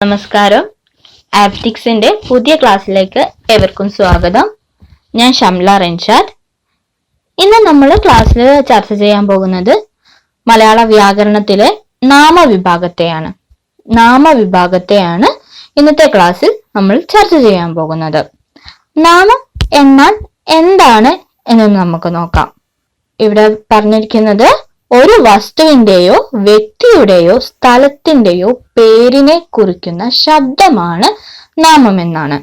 നമസ്കാരം. ആപ്റ്റിക്സിന്റെ പുതിയ ക്ലാസ്സിലേക്ക് ഏവർക്കും സ്വാഗതം. ഞാൻ ഷംല റെൻഷാദ് ഇന്ന് നമ്മൾ ക്ലാസ്സിൽ ചർച്ച ചെയ്യാൻ പോകുന്നത് മലയാള വ്യാകരണത്തിലെ നാമവിഭാഗത്തെയാണ്. നാമവിഭാഗത്തെയാണ് ഇന്നത്തെ ക്ലാസ്സിൽ നമ്മൾ ചർച്ച ചെയ്യാൻ പോകുന്നത്. നാമം എന്നാൽ എന്താണ് എന്ന് നമുക്ക് നോക്കാം. ഇവിടെ പറഞ്ഞിരിക്കുന്നത് ഒരു വസ്തുവിന്റെയോ വ്യക്തിയുടെയോ സ്ഥലത്തിന്റെയോ പേരിനെ കുറിക്കുന്ന ശബ്ദമാണ് നാമമെന്നാണ്.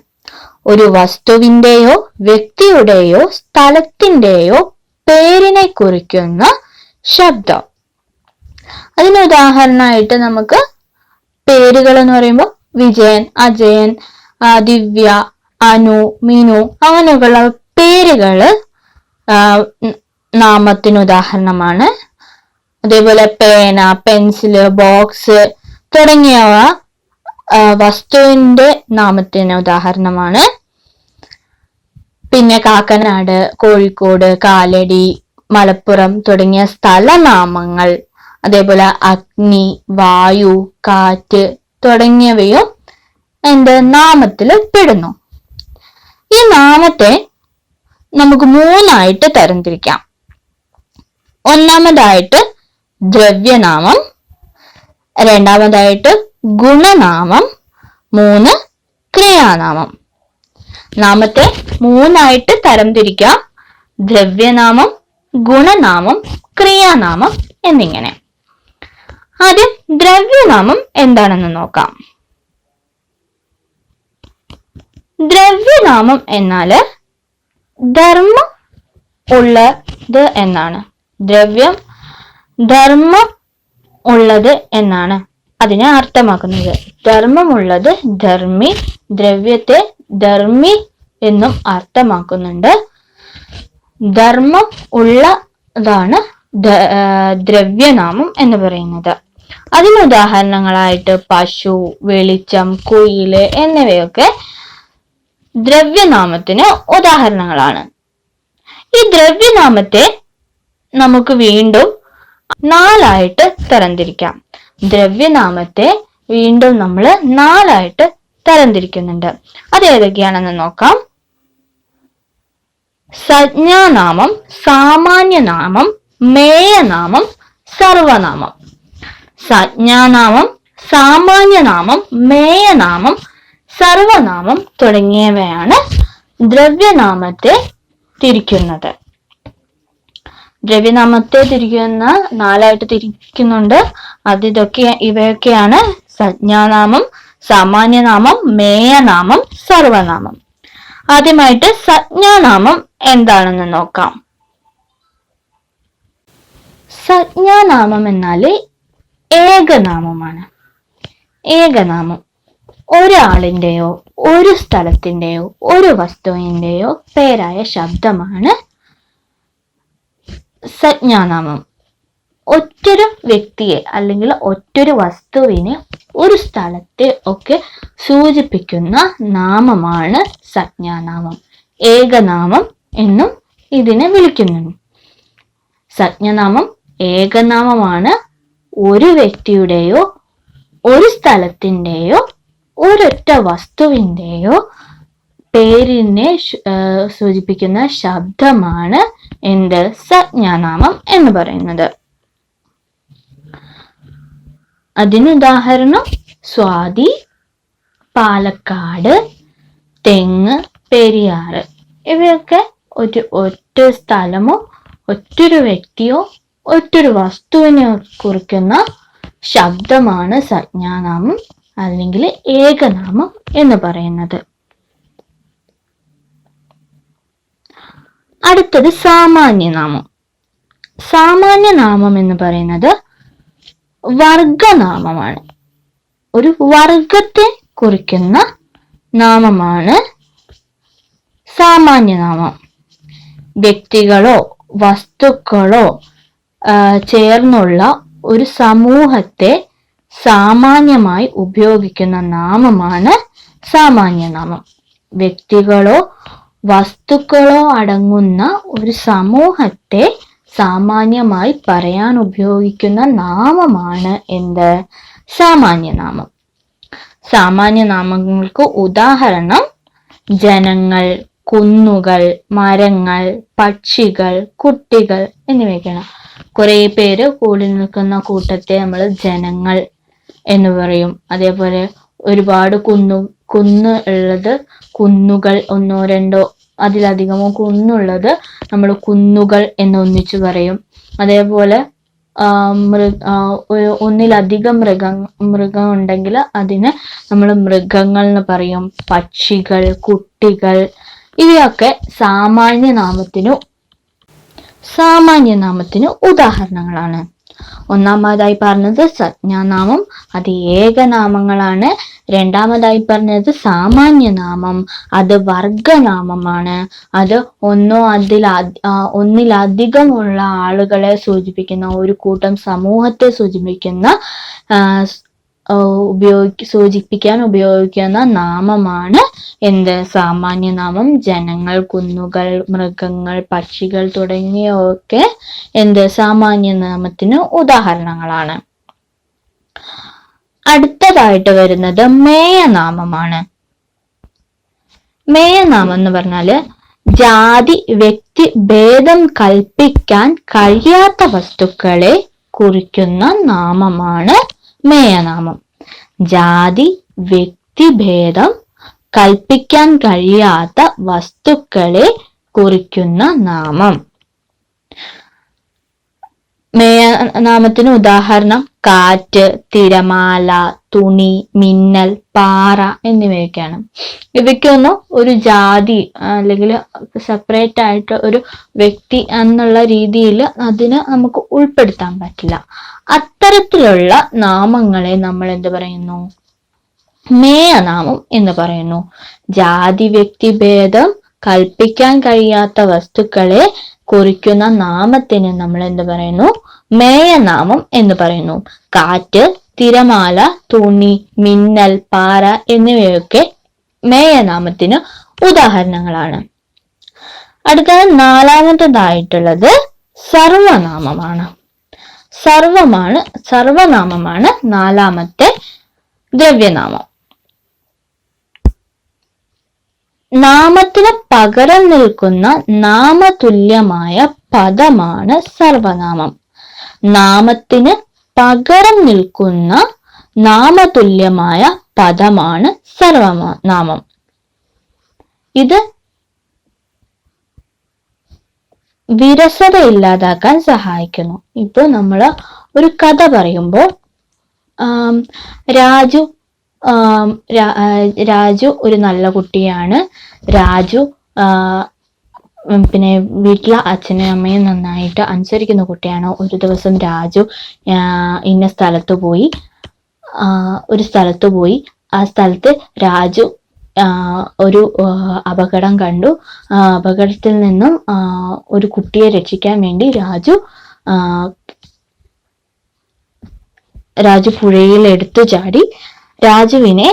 ഒരു വസ്തുവിന്റെയോ വ്യക്തിയുടെയോ സ്ഥലത്തിന്റെയോ പേരിനെ കുറിക്കുന്ന ശബ്ദം. അതിന് ഉദാഹരണമായിട്ട് നമുക്ക് പേരുകൾ എന്ന് പറയുമ്പോൾ വിജയൻ അജയൻ ദിവ്യ അനു മീനു അങ്ങനെയൊക്കെയുള്ള പേരുകൾ ആ, നാമത്തിന് ഉദാഹരണമാണ്. അതേപോലെ പേന പെൻസിൽ ബോക്സ് തുടങ്ങിയവ വസ്തുവിന്റെ നാമത്തിന് ഉദാഹരണമാണ്. പിന്നെ കാക്കനാട് കോഴിക്കോട് കാലടി മലപ്പുറം തുടങ്ങിയ സ്ഥലനാമങ്ങൾ. അതേപോലെ അഗ്നി വായു കാറ്റ് തുടങ്ങിയവയും എന്ത് നാമത്തിൽ പെടുന്നു. ഈ നാമത്തെ നമുക്ക് മൂന്നായിട്ട് തരംതിരിക്കാം. ഒന്നാമതായിട്ട് ദ്രവ്യനാമം രണ്ടാമതായിട്ട് ഗുണനാമം മൂന്ന് ക്രിയാനാമം. നാമത്തെ മൂന്നായിട്ട് തരംതിരിക്കാം ദ്രവ്യനാമം ഗുണനാമം ക്രിയാനാമം എന്നിങ്ങനെ. ആദ്യം ദ്രവ്യനാമം എന്താണെന്ന് നോക്കാം. ദ്രവ്യനാമം എന്നാൽ ധർമ്മം ഉള്ളത് എന്നാണ്. ദ്രവ്യം ധർമ്മം ഉള്ളത് എന്നാണ്. അതിനെ അർത്ഥമാക്കുന്നത്. ധർമ്മമുള്ളത് ധർമ്മി ദ്രവ്യത്തെ ധർമ്മി എന്നും അർത്ഥമാക്കുന്നുണ്ട്. ധർമ്മം ഉള്ളതാണ് ദ്രവ്യനാമം എന്ന് പറയുന്നത്. അതിന് ഉദാഹരണങ്ങളായിട്ട് പശു വെളിച്ചം കുയിൽ എന്നിവയൊക്കെ ദ്രവ്യനാമത്തിന് ഉദാഹരണങ്ങളാണ്. ഈ ദ്രവ്യനാമത്തെ നമുക്ക് വീണ്ടും നാലായിട്ട് തരംതിരിക്കാം. ദ്രവ്യനാമത്തെ വീണ്ടും നമ്മൾ നാലായിട്ട് തരംതിരിക്കുന്നുണ്ട്. അത് ഏതൊക്കെയാണെന്ന് നോക്കാം. സംജ്ഞാനാമം സാമാന്യനാമം മേയനാമം സർവനാമം. സംജ്ഞാനാമം സാമാന്യനാമം മേയനാമം സർവനാമം തുടങ്ങിയവയാണ് ദ്രവ്യനാമത്തെ തിരിക്കുന്നത്. ദ്രവ്യനാമത്തെ തിരിക്കുന്ന നാലായിട്ട് തിരിക്കുന്നുണ്ട്. അത് ഇതൊക്കെ ഇവയൊക്കെയാണ് സജ്ഞാനാമം സാമാന്യനാമം മേയനാമം സർവനാമം. ആദ്യമായിട്ട് സജ്ഞാനാമം എന്താണെന്ന് നോക്കാം. സജ്ഞാനാമം എന്നാൽ ഏകനാമമാണ്. ഏകനാമം ഒരാളിന്റെയോ ഒരു സ്ഥലത്തിന്റെയോ ഒരു വസ്തുവിന്റെയോ പേരായ ശബ്ദമാണ് സംജ്ഞാനാമം. ഒറ്റൊരു വ്യക്തിയെ അല്ലെങ്കിൽ ഒറ്റൊരു വസ്തുവിനെ ഒരു സ്ഥലത്തെ ഒക്കെ സൂചിപ്പിക്കുന്ന നാമമാണ് സംജ്ഞാനാമം. ഏകനാമം എന്നും ഇതിനെ വിളിക്കുന്നു സജ്ഞനാമം ഏകനാമമാണ് ഒരു വ്യക്തിയുടെയോ ഒരു സ്ഥലത്തിന്റെയോ ഒരൊറ്റ വസ്തുവിന്റെയോ പേരിനെ സൂചിപ്പിക്കുന്ന ശബ്ദമാണ് എന്ത്? സജ്ഞാനാമം എന്ന് പറയുന്നത്. അതിനുദാഹരണം സ്വാതി പാലക്കാട് തെങ്ങ് പെരിയാറ്. ഇവയൊക്കെ ഒരു ഒറ്റ സ്ഥലമോ ഒറ്റൊരു വ്യക്തിയോ ഒറ്റൊരു വസ്തുവിനെ കുറിക്കുന്ന ശബ്ദമാണ് സജ്ഞാനാമം അല്ലെങ്കിൽ ഏകനാമം എന്ന് പറയുന്നത്. അടുത്തത് സാമാന്യനാമം സാമാന്യനാമം എന്ന് പറയുന്നത് വർഗനാമമാണ്. ഒരു വർഗത്തെ കുറിക്കുന്ന നാമമാണ് സാമാന്യനാമം വ്യക്തികളോ വസ്തുക്കളോ ചേർന്നുള്ള ഒരു സമൂഹത്തെ സാമാന്യമായി ഉപയോഗിക്കുന്ന നാമമാണ് സാമാന്യനാമം വ്യക്തികളോ വസ്തുക്കളോ അടങ്ങുന്ന ഒരു സമൂഹത്തെ സാമാന്യമായി പറയാൻ ഉപയോഗിക്കുന്ന നാമമാണ് എന്ത്? സാമാന്യനാമം സാമാന്യനാമങ്ങൾക്ക് ഉദാഹരണം ജനങ്ങൾ കുന്നുകൾ മരങ്ങൾ പക്ഷികൾ കുട്ടികൾ എന്നിവയൊക്കെയാണ്. കുറെ പേര് കൂടി നിൽക്കുന്ന കൂട്ടത്തെ നമ്മൾ ജനങ്ങൾ എന്ന് പറയും. അതേപോലെ ഒരുപാട് കുന്നു കുന്ന് ഉള്ളത് കുന്നുകൾ ഒന്നോ രണ്ടോ അതിലധികമോ കുന്നുള്ളത് നമ്മൾ കുന്നുകൾ എന്ന് ഒന്നിച്ചു പറയും. അതേപോലെ മൃ ഒന്നിലധികം മൃഗ മൃഗം ഉണ്ടെങ്കിൽ അതിന് നമ്മൾ മൃഗങ്ങൾ എന്ന് പറയും. പക്ഷികൾ കുട്ടികൾ ഇവയൊക്കെ സാമാന്യ നാമത്തിനു നാമത്തിന് ഉദാഹരണങ്ങളാണ്. ഒന്നാമതായി പറഞ്ഞത് സജ്ഞാനാമം. അത് ഏകനാമങ്ങളാണ്. രണ്ടാമതായി പറഞ്ഞത് സാമാന്യനാമം. അത് വർഗനാമമാണ്. അത് ഒന്നോ അതിൽ ഒന്നിലധികമുള്ള ആളുകളെ സൂചിപ്പിക്കുന്ന ഒരു കൂട്ടം സമൂഹത്തെ സൂചിപ്പിക്കുന്ന ഉപയോഗി സൂചിപ്പിക്കാൻ ഉപയോഗിക്കുന്ന നാമമാണ് എന്ത്? സാമാന്യനാമം ജനങ്ങൾ കുന്നുകൾ മൃഗങ്ങൾ പക്ഷികൾ തുടങ്ങിയവയൊക്കെ എന്ത്? സാമാന്യനാമത്തിന് ഉദാഹരണങ്ങളാണ്. അടുത്തതായിട്ട് വരുന്നത് മേയനാമമാണ്. മേയനാമം എന്ന് പറഞ്ഞാൽ ജാതി വ്യക്തി ഭേദം കൽപ്പിക്കാൻ കഴിയാത്ത വസ്തുക്കളെ കുറിക്കുന്ന നാമമാണ് മേയനാമം. ജാതി വ്യക്തിഭേദം കൽപ്പിക്കാൻ കഴിയാത്ത വസ്തുക്കളെ കുറിക്കുന്ന നാമം. മേയനാമത്തിന് ഉദാഹരണം കാറ്റ് തിരമാല തുണി മിന്നൽ പാറ എന്നിവയൊക്കെയാണ്. ഇവയ്ക്കൊന്നും ഒരു ജാതി അല്ലെങ്കിൽ സെപ്പറേറ്റ് ആയിട്ട് ഒരു വ്യക്തി എന്നുള്ള രീതിയിൽ അതിന് നമുക്ക് ഉൾപ്പെടുത്താൻ പറ്റില്ല. അത്തരത്തിലുള്ള നാമങ്ങളെ നമ്മൾ എന്ത് പറയുന്നു? മേയനാമം എന്ന് പറയുന്നു. ജാതി വ്യക്തി ഭേദം കൽപ്പിക്കാൻ കഴിയാത്ത വസ്തുക്കളെ കുറിക്കുന്ന നാമത്തിന് നമ്മൾ എന്ത് പറയുന്നു? മേയനാമം എന്ന് പറയുന്നു. കാറ്റ് തിരമാല തുണി മിന്നൽ പാറ എന്നിവയൊക്കെ മേയനാമത്തിന് ഉദാഹരണങ്ങളാണ്. അടുത്തത് നാലാമത്തതായിട്ടുള്ളത് സർവനാമമാണ്. സർവമാണ് സർവനാമമാണ് നാലാമത്തെ ദ്രവ്യനാമം. നാമത്തിന് പകരം നിൽക്കുന്ന നാമതുല്യമായ പദമാണ് സർവനാമം. നാമത്തിന് പകരം നിൽക്കുന്ന നാമതുല്യമായ പദമാണ് സർവനാമം. ഇത് വിരസത ഇല്ലാതാക്കാൻ സഹായിക്കുന്നു. ഇപ്പൊ നമ്മൾ ഒരു കഥ പറയുമ്പോൾ രാജു രാജു ഒരു നല്ല കുട്ടിയാണ്. രാജു പിന്നെ വീട്ടിലെ അച്ഛനും അമ്മയും നന്നായിട്ട് അനുസരിക്കുന്ന കുട്ടിയാണ്. ഒരു ദിവസം രാജു ഇന്ന സ്ഥലത്ത് പോയി ഒരു സ്ഥലത്ത് പോയി. ആ സ്ഥലത്ത് രാജു ഒരു അപകടം കണ്ടു. അപകടത്തിൽ നിന്നും ഒരു കുട്ടിയെ രക്ഷിക്കാൻ വേണ്ടി രാജു രാജു പുഴയിൽ എടുത്തു ചാടി. രാജുവിനെ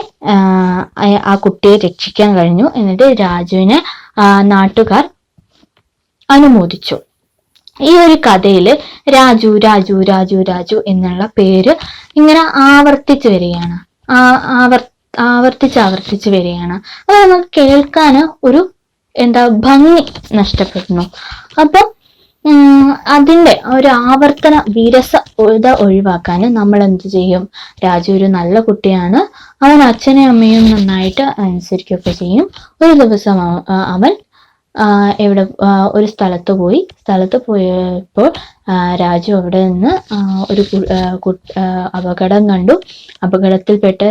ആ കുട്ടിയെ രക്ഷിക്കാൻ കഴിഞ്ഞു. എന്നിട്ട് രാജുവിനെ നാട്ടുകാർ അനുമോദിച്ചു. ഈ ഒരു കഥയിൽ രാജു രാജു രാജു രാജു എന്നുള്ള പേര് ഇങ്ങനെ ആവർത്തിച്ചു വരികയാണ്. ആവർ ആവർത്തിച്ച് ആവർത്തിച്ച് വരികയാണ്. അത് നമുക്ക് കേൾക്കാൻ ഒരു എന്താ ഭംഗി നഷ്ടപ്പെടുന്നു. അപ്പം അതിന്റെ ഒരു ആവർത്തന വിരസ ഒഴിവാക്കാൻ നമ്മൾ എന്ത് ചെയ്യും? രാജു ഒരു നല്ല കുട്ടിയാണ്. അവൻ അച്ഛനെയും അമ്മയും നന്നായിട്ട് അനുസരിക്കുകയൊക്കെ ചെയ്യും. ഒരു ദിവസം അവൻ എവിടെ ഒരു സ്ഥലത്ത് പോയി. സ്ഥലത്ത് പോയപ്പോൾ രാജു അവിടെ നിന്ന് ഒരു അപകടം കണ്ടു. അപകടത്തിൽപ്പെട്ട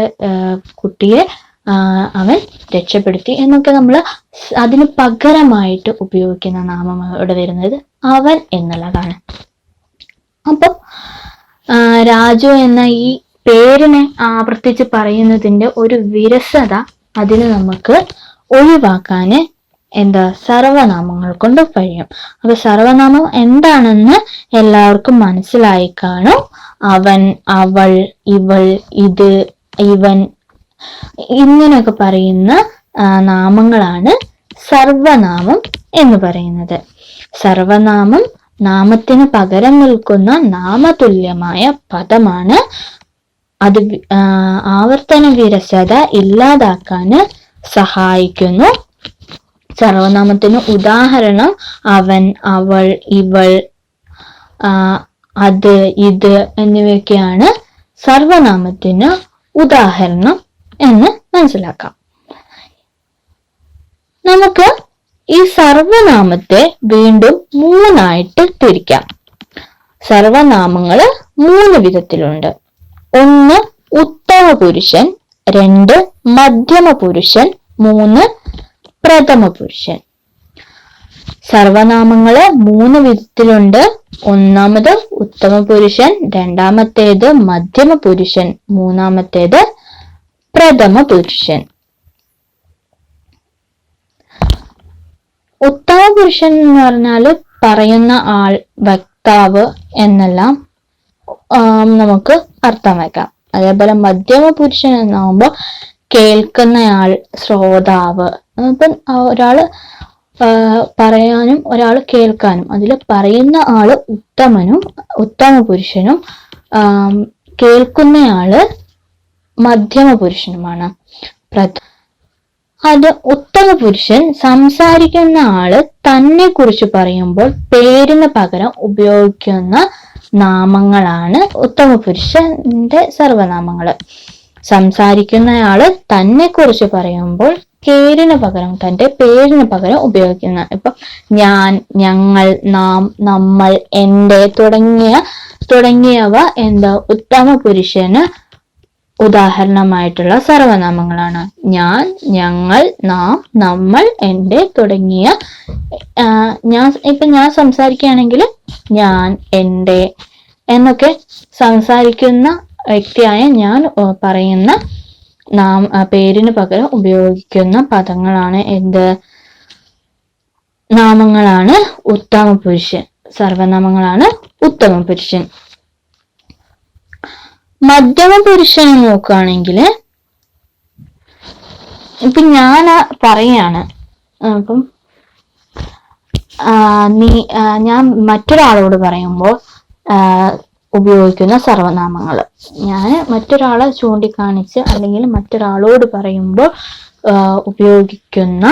കുട്ടിയെ അവൻ രക്ഷപ്പെടുത്തി എന്നൊക്കെ നമ്മൾ അതിന് പകരമായിട്ട് ഉപയോഗിക്കുന്ന നാമം അവിടെ വരുന്നത് അവൻ എന്നുള്ളതാണ്. അപ്പം രാജു എന്ന ഈ പേരിനെ ആവർത്തിച്ച് പറയുന്നതിന്റെ ഒരു വിരസത അതിന് നമുക്ക് ഒഴിവാക്കാന് എന്താ? സർവനാമങ്ങൾ കൊണ്ട് കഴിയും. അപ്പൊ സർവനാമം എന്താണെന്ന് എല്ലാവർക്കും മനസ്സിലായി കാണും. അവൻ അവൾ ഇവൾ ഇത് ഇവൻ ഇങ്ങനെയൊക്കെ പറയുന്ന നാമങ്ങളാണ് സർവനാമം എന്ന് പറയുന്നത്. സർവനാമം നാമത്തിന് പകരം നിൽക്കുന്ന നാമതുല്യമായ പദമാണ്. അത് ആവർത്തന വിരസത ഇല്ലാതാക്കാൻ സഹായിക്കുന്നു. സർവനാമത്തിന് ഉദാഹരണം അവൻ അവൾ ഇവൾ അത് ഇത് എന്നിവയൊക്കെയാണ് സർവനാമത്തിന് ഉദാഹരണം എന്ന് മനസ്സിലാക്കാം. നമുക്ക് ഈ സർവനാമത്തെ വീണ്ടും മൂന്നായിട്ട് തിരിക്കാം. സർവനാമങ്ങൾ മൂന്ന് വിധത്തിലുണ്ട്. ഒന്ന് ഉത്തമ പുരുഷൻ രണ്ട് മധ്യമ പുരുഷൻ മൂന്ന് പ്രഥമ പുരുഷൻ സർവനാമങ്ങൾ മൂന്ന് വിധത്തിലുണ്ട്. ഒന്നാമത് ഉത്തമ പുരുഷൻ രണ്ടാമത്തേത് മധ്യമ പുരുഷൻ മൂന്നാമത്തേത് പ്രഥമ പുരുഷൻ ഉത്തമ പുരുഷൻ എന്ന് പറഞ്ഞാൽ പറയുന്ന ആൾ വക്താവ് എന്നെല്ലാം നമുക്ക് അർത്ഥം വെക്കാം. അതേപോലെ മധ്യമ പുരുഷൻ എന്നാകുമ്പോൾ കേൾക്കുന്നയാൾ ശ്രോതാവ്. അപ്പം ഒരാൾ പറയാനും ഒരാൾ കേൾക്കാനും അതിൽ പറയുന്ന ആൾ ഉത്തമനും ഉത്തമ പുരുഷനും കേൾക്കുന്നയാൾ മധ്യമ പുരുഷനുമാണ്. അത് ഉത്തമ പുരുഷൻ സംസാരിക്കുന്ന ആൾ തന്നെ കുറിച്ച് പറയുമ്പോൾ പേരിന് പകരം ഉപയോഗിക്കുന്ന നാമങ്ങളാണ് ഉത്തമ പുരുഷന്റെ സർവനാമങ്ങൾ. സംസാരിക്കുന്നയാൾ തന്നെ കുറിച്ച് പറയുമ്പോൾ പേരിന് പകരം തന്റെ പേരിന് പകരം ഉപയോഗിക്കുന്ന ഇപ്പൊ ഞാൻ ഞങ്ങൾ നാം നമ്മൾ എന്റെ തുടങ്ങിയ തുടങ്ങിയവ എന്താ ഉത്തമ പുരുഷന് ഉദാഹരണമായിട്ടുള്ള സർവനാമങ്ങളാണ്. ഞാൻ ഞങ്ങൾ നാം നമ്മൾ എന്റെ തുടങ്ങിയ ഞാൻ ഇപ്പൊ ഞാൻ സംസാരിക്കുകയാണെങ്കിൽ ഞാൻ എന്റെ എന്നൊക്കെ സംസാരിക്കുന്ന വ്യക്തിയായ ഞാൻ പറയുന്ന നാം പേരിന് പകരം ഉപയോഗിക്കുന്ന പദങ്ങളാണ് എന്ത്? നാമങ്ങളാണ് ഉത്തമ പുരുഷൻ സർവനാമങ്ങളാണ് ഉത്തമ പുരുഷൻ മധ്യമ പുരുഷനെ നോക്കുകയാണെങ്കിൽ ഇപ്പൊ ഞാൻ പറയാണ് അപ്പം നീ ഞാൻ മറ്റൊരാളോട് പറയുമ്പോൾ ഉപയോഗിക്കുന്ന സർവനാമങ്ങൾ. ഞാൻ മറ്റൊരാളെ ചൂണ്ടിക്കാണിച്ച് അല്ലെങ്കിൽ മറ്റൊരാളോട് പറയുമ്പോൾ ഉപയോഗിക്കുന്ന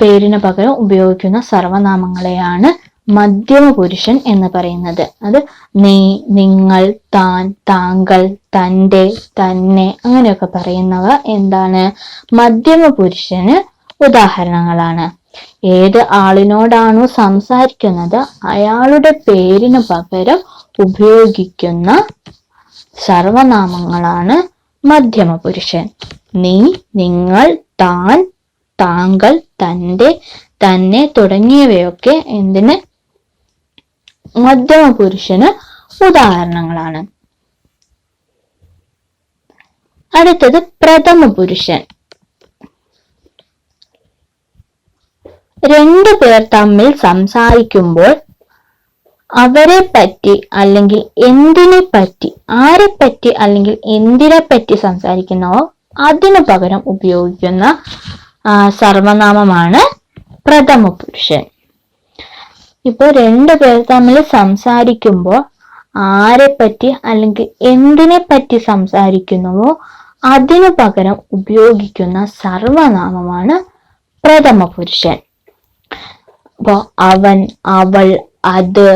പേരിന് പകരം ഉപയോഗിക്കുന്ന സർവനാമങ്ങളെയാണ് മധ്യമ പുരുഷൻ എന്ന് പറയുന്നത്. അത് നീ നിങ്ങൾ താൻ താങ്കൾ തന്റെ തന്നെ അങ്ങനെയൊക്കെ പറയുന്നവ എന്താണ്? മധ്യമ പുരുഷന് ഉദാഹരണങ്ങളാണ്. ഏത് ആളിനോടാണോ സംസാരിക്കുന്നത് അയാളുടെ പേരിന് പകരം ഉപയോഗിക്കുന്ന സർവനാമങ്ങളാണ് മധ്യമ പുരുഷൻ നീ നിങ്ങൾ താൻ താങ്കൾ തന്റെ തന്നെ തുടങ്ങിയവയൊക്കെ എന്തിന്? മധ്യമ പുരുഷന് ഉദാഹരണങ്ങളാണ്. അടുത്തത് പ്രഥമ പുരുഷൻ രണ്ടു പേർ തമ്മിൽ സംസാരിക്കുമ്പോൾ അവരെ പറ്റി അല്ലെങ്കിൽ എന്തിനെ പറ്റി ആരെ പറ്റി അല്ലെങ്കിൽ എന്തിനെ പറ്റി സംസാരിക്കുന്നവോ അതിനു പകരം ഉപയോഗിക്കുന്ന സർവനാമമാണ് പ്രഥമ പുരുഷൻ. ഇപ്പൊ രണ്ടു പേർ തമ്മിൽ സംസാരിക്കുമ്പോൾ ആരെ പറ്റി അല്ലെങ്കിൽ എന്തിനെ പറ്റി സംസാരിക്കുന്നുവോ അതിനു പകരം ഉപയോഗിക്കുന്ന സർവനാമമാണ് പ്രഥമ പുരുഷൻ. അപ്പോ അവൻ അവൾ അത്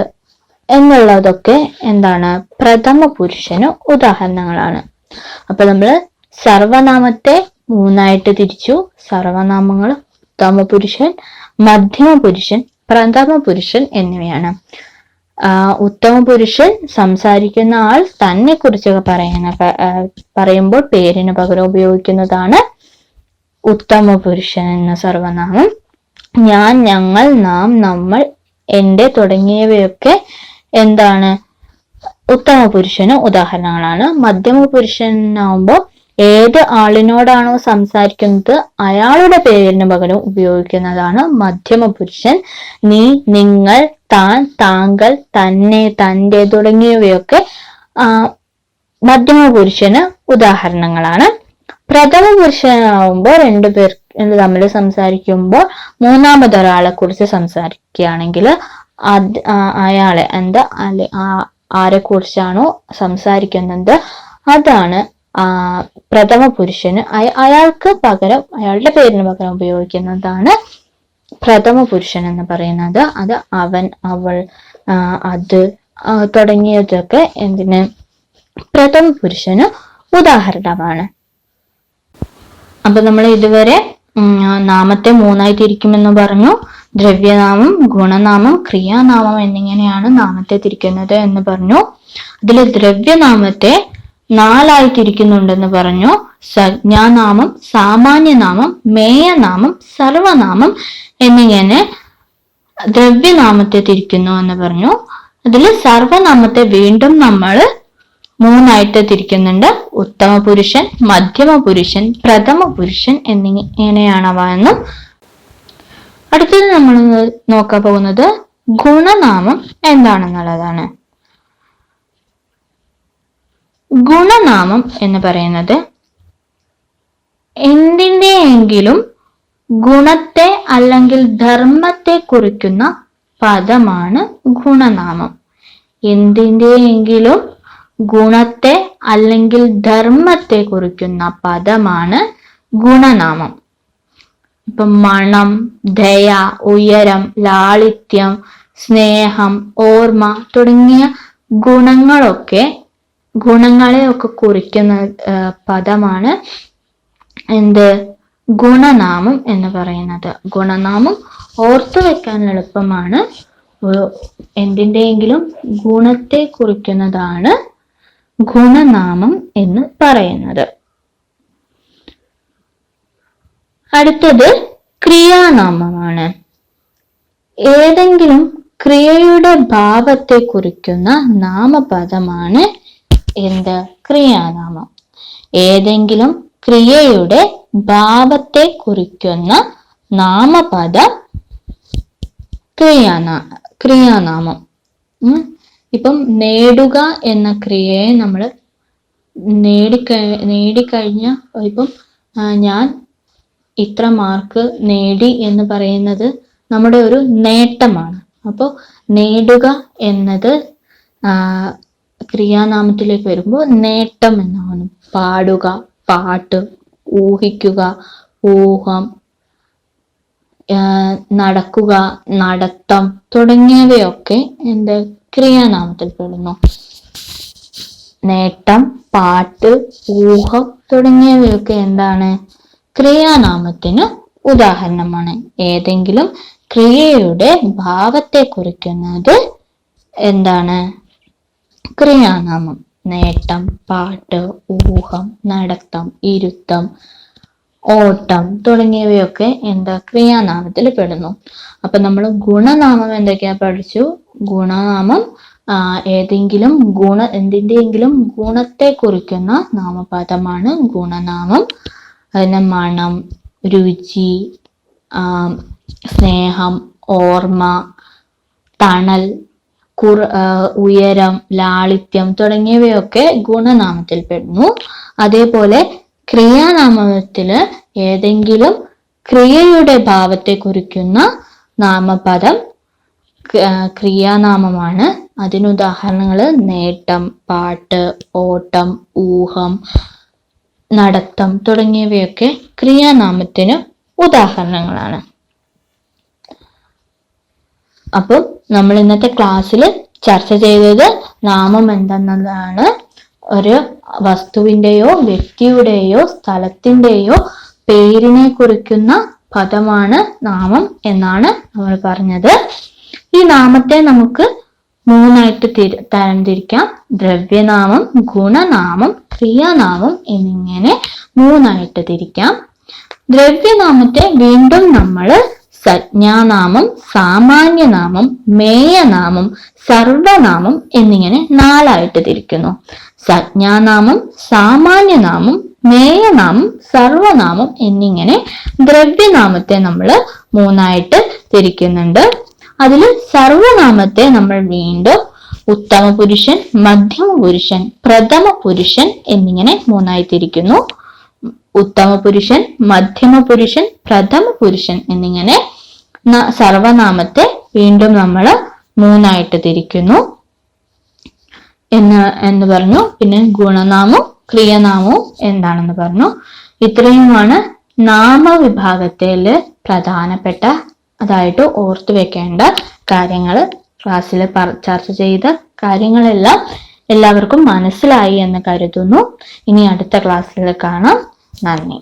എന്നുള്ളതൊക്കെ എന്താണ് പ്രഥമ പുരുഷന് ഉദാഹരണങ്ങളാണ്. അപ്പൊ നമ്മൾ സർവനാമത്തെ മൂന്നായിട്ട് തിരിച്ചു. സർവനാമങ്ങൾ ഉത്തമ പുരുഷൻ മധ്യമ പുരുഷൻ പ്രഥമ പുരുഷൻ എന്നിവയാണ്. ഉത്തമ പുരുഷൻ സംസാരിക്കുന്ന ആൾ തന്നെ കുറിച്ചൊക്കെ പറയുന്ന പറയുമ്പോൾ പേരിന് പകരം ഉപയോഗിക്കുന്നതാണ് ഉത്തമ പുരുഷൻ എന്ന സർവനാമം. ഞാൻ ഞങ്ങൾ നാം നമ്മൾ എന്റെ തുടങ്ങിയവയൊക്കെ എന്താണ്? ഉത്തമ പുരുഷന് ഉദാഹരണങ്ങളാണ്. മധ്യമ പുരുഷനാവുമ്പോൾ ഏത് ആളിനോടാണോ സംസാരിക്കുന്നത് അയാളുടെ പേരിന് പകരം ഉപയോഗിക്കുന്നതാണ് മധ്യമ പുരുഷൻ നീ നിങ്ങൾ താൻ താങ്കൾ തന്നെ തന്റെ തുടങ്ങിയവയൊക്കെ മധ്യമ പുരുഷന് ഉദാഹരണങ്ങളാണ്. പ്രഥമ പുരുഷനാവുമ്പോൾ രണ്ടു പേർ തമ്മിൽ സംസാരിക്കുമ്പോൾ മൂന്നാമതൊരാളെ കുറിച്ച് സംസാരിക്കുകയാണെങ്കിൽ അത് അയാളെ എന്താ അല്ലെ ആരെ കുറിച്ചാണോ സംസാരിക്കുന്നത്? അതാണ് പ്രഥമ പുരുഷന് അയാൾക്ക് പകരം അയാളുടെ പേരിന് പകരം ഉപയോഗിക്കുന്നതാണ് പ്രഥമ പുരുഷൻ എന്ന് പറയുന്നത്. അത് അവൻ അവൾ അത് തുടങ്ങിയതൊക്കെ എന്തിന് പ്രഥമ പുരുഷന് ഉദാഹരണമാണ്. അപ്പൊ നമ്മൾ ഇതുവരെ നാമത്തെ മൂന്നായി തിരിക്കുമെന്ന് പറഞ്ഞു. ദ്രവ്യനാമം ഗുണനാമം ക്രിയാനാമം എന്നിങ്ങനെയാണ് നാമത്തെ തിരിക്കുന്നത് എന്ന് പറഞ്ഞു. അതിൽ ദ്രവ്യനാമത്തെ നാലായി തിരിക്കുന്നുണ്ടെന്ന് പറഞ്ഞു. സജ്ഞാനാമം സാമാന്യനാമം മേയനാമം സർവനാമം എന്നിങ്ങനെ ദ്രവ്യനാമത്തെ തിരിക്കുന്നു എന്ന് പറഞ്ഞു. അതിൽ സർവനാമത്തെ വീണ്ടും നമ്മൾ മൂന്നായിട്ട് തിരിക്കുന്നുണ്ട്. ഉത്തമ പുരുഷൻ മധ്യമ പുരുഷൻ പ്രഥമ പുരുഷൻ എന്നിങ്ങനെയാണ് അവ എന്നും. അടുത്തത് നമ്മൾ നോക്കാൻ പോകുന്നത് ഗുണനാമം എന്താണെന്നുള്ളതാണ്. ഗുണനാമം എന്ന് പറയുന്നത് എന്തിന്റെയെങ്കിലും ഗുണത്തെ അല്ലെങ്കിൽ ധർമ്മത്തെ കുറിക്കുന്ന പദമാണ് ഗുണനാമം. എന്തിന്റെയെങ്കിലും ഗുണത്തെ അല്ലെങ്കിൽ ധർമ്മത്തെ കുറിക്കുന്ന പദമാണ് ഗുണനാമം. ഇപ്പം മണം ദയ ഉയരം ലാളിത്യം സ്നേഹം ഓർമ്മ തുടങ്ങിയ ഗുണങ്ങളൊക്കെ ഗുണങ്ങളെ ഒക്കെ കുറിക്കുന്ന പദമാണ് എന്ത്? ഗുണനാമം എന്ന് പറയുന്നത്. ഗുണനാമം ഓർത്തു വെക്കാൻ എളുപ്പമാണ്. എന്തിന്റെയെങ്കിലും ഗുണത്തെ കുറിക്കുന്നതാണ് ഗുണനാമം എന്ന് പറയുന്നത്. അടുത്തത് ക്രിയാനാമമാണ്. ഏതെങ്കിലും ക്രിയയുടെ ഭാവത്തെ കുറിക്കുന്ന നാമപദമാണ് എന്ത്? ക്രിയാനാമം. ഏതെങ്കിലും ക്രിയയുടെ ഭാവത്തെ കുറിക്കുന്ന നാമപദം ക്രിയാനാ ക്രിയാനാമം. ഇപ്പം നേടുക എന്ന ക്രിയയെ നമ്മൾ നേടിക്കഴ നേടിക്കഴിഞ്ഞ ഇപ്പം ഞാൻ ഇത്ര മാർക്ക് നേടി എന്ന് പറയുന്നത് നമ്മുടെ ഒരു നേട്ടമാണ്. അപ്പോൾ നേടുക എന്നത് ക്രിയാനാമത്തിലേക്ക് വരുമ്പോൾ നേട്ടം എന്നാണ്. പാടുക പാട്ട് ഊഹിക്കുക ഊഹം നടക്കുക നടത്തം തുടങ്ങിയവയൊക്കെ എന്ത് ക്രിയാനാമത്തിൽ പെടുന്നു. നേട്ടം പാട്ട് ഊഹം തുടങ്ങിയവയൊക്കെ എന്താണ്? ക്രിയാനാമത്തിന് ഉദാഹരണമാണ്. ഏതെങ്കിലും ക്രിയയുടെ ഭാവത്തെ കുറിക്കുന്നത് എന്താണ്? ക്രിയാനാമം. നേട്ടം പാട്ട് ഊഹം നടത്തം ഇരുത്തം ഓട്ടം തുടങ്ങിയവയൊക്കെ എന്താ ക്രിയാനാമത്തിൽ പെടുന്നു. അപ്പൊ നമ്മൾ ഗുണനാമം എന്തൊക്കെയാ പഠിച്ചു? ഗുണനാമം ഏതെങ്കിലും ഗുണ എന്തിന്റെയെങ്കിലും ഗുണത്തെ കുറിക്കുന്ന നാമപദമാണ് ഗുണനാമം. അതിന് മണം രുചി സ്നേഹം ഓർമ്മ തണൽ കുറ ഉയരം ലാളിത്യം തുടങ്ങിയവയൊക്കെ ഗുണനാമത്തിൽ പെടുന്നു. അതേപോലെ ക്രിയാനാമത്തിൽ ഏതെങ്കിലും ക്രിയയുടെ ഭാവത്തെ കുറിക്കുന്ന നാമപദം ക്രിയാനാമമാണ്. അതിനുദാഹരണങ്ങൾ നേട്ടം പാട്ട് ഓട്ടം ഊഹം നടത്തം തുടങ്ങിയവയൊക്കെ ക്രിയാനാമത്തിന് ഉദാഹരണങ്ങളാണ്. അപ്പോൾ നമ്മൾ ഇന്നത്തെ ക്ലാസ്സിൽ ചർച്ച ചെയ്തത് നാമം എന്തെന്നതാണ് ഒരു വസ്തുവിന്റെയോ വ്യക്തിയുടെയോ സ്ഥലത്തിന്റെയോ പേരിനെ കുറിക്കുന്ന പദമാണ് നാമം എന്നാണ് നമ്മൾ പറഞ്ഞത്. ഈ നാമത്തെ നമുക്ക് മൂന്നായിട്ട് തിരി തരംതിരിക്കാം. ദ്രവ്യനാമം ഗുണനാമം ക്രിയാനാമം എന്നിങ്ങനെ മൂന്നായിട്ട് തിരിക്കാം. ദ്രവ്യനാമത്തെ വീണ്ടും നമ്മൾ സജ്ഞാനാമം സാമാന്യനാമം മേയനാമം സർവനാമം എന്നിങ്ങനെ നാലായിട്ട് തിരിക്കുന്നു. സംജ്ഞാനാമം സാമാന്യനാമം മേയനാമം സർവനാമം എന്നിങ്ങനെ ദ്രവ്യനാമത്തെ നമ്മൾ മൂന്നായിട്ട് തിരിക്കുന്നുണ്ട്. അതിൽ സർവനാമത്തെ നമ്മൾ വീണ്ടും ഉത്തമ പുരുഷൻ മധ്യമ പുരുഷൻ പ്രഥമ പുരുഷൻ എന്നിങ്ങനെ മൂന്നായി തിരിക്കുന്നു. ഉത്തമ പുരുഷൻ മധ്യമ പുരുഷൻ പ്രഥമ പുരുഷൻ എന്നിങ്ങനെ സർവനാമത്തെ വീണ്ടും നമ്മൾ മൂന്നായിട്ട് തിരിക്കുന്നു. എന്ന് എന്ന് പറഞ്ഞു. പിന്നെ ഗുണനാമവും ക്രിയനാമവും എന്താണെന്ന് പറഞ്ഞു. ഇത്രയുമാണ് നാമവിഭാഗത്തിൽ പ്രധാനപ്പെട്ട അതായിട്ട് ഓർത്തു വെക്കേണ്ട കാര്യങ്ങൾ ക്ലാസ്സിൽ ചർച്ച ചെയ്ത കാര്യങ്ങളെല്ലാം എല്ലാവർക്കും മനസ്സിലായി എന്ന് കരുതുന്നു. ഇനി അടുത്ത ക്ലാസ്സിൽ കാണാം. നന്ദി.